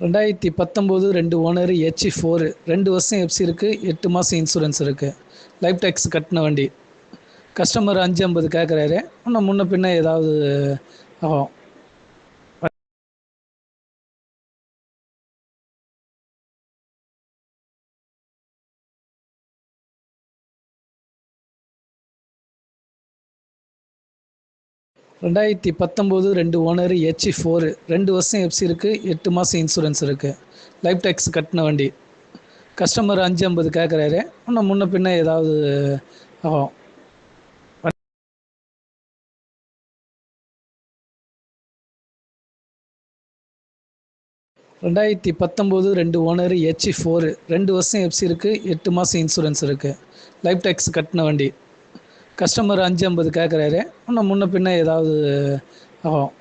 ரெண்டாயிரத்தி பத்தொம்போது ரெண்டு ஓனரு ஹெச்இ ஃபோரு ரெண்டு வருஷம் எஃப்சி இருக்குது எட்டு மாதம் இன்சூரன்ஸ் இருக்குது லைஃப் டேக்ஸ் கட்டின வண்டி. கஸ்டமர் அஞ்சு ஐம்பது கேட்குறாரு இன்னும் முன்ன பின்ன ஏதாவது ஆகும். ரெண்டாயிரத்தி பத்தொம்போது ரெண்டு ஓனரு ஹெச்இ ஃபோரு ரெண்டு வருஷம் எஃப்சி இருக்குது எட்டு மாதம் இன்சூரன்ஸ் இருக்குது லைஃப் டேக்ஸ் கட்டின வண்டி. கஸ்டமர் அஞ்சு ஐம்பது கேட்குறாரு இன்னும் முன்ன பின்ன ஏதாவது ஆகும். ரெண்டாயிரத்தி பத்தொம்போது ரெண்டு ஓனரு ஹெச்இ ஃபோரு ரெண்டு வருஷம் எஃப்சி இருக்குது எட்டு மாதம் இன்சூரன்ஸ் இருக்குது லைஃப் டேக்ஸ் கட்டின வண்டி. கஸ்டமர் அஞ்சு ஐம்பது கேட்குறாரு இன்னும் முன்ன பின்ன ஏதாவது ஆகும்.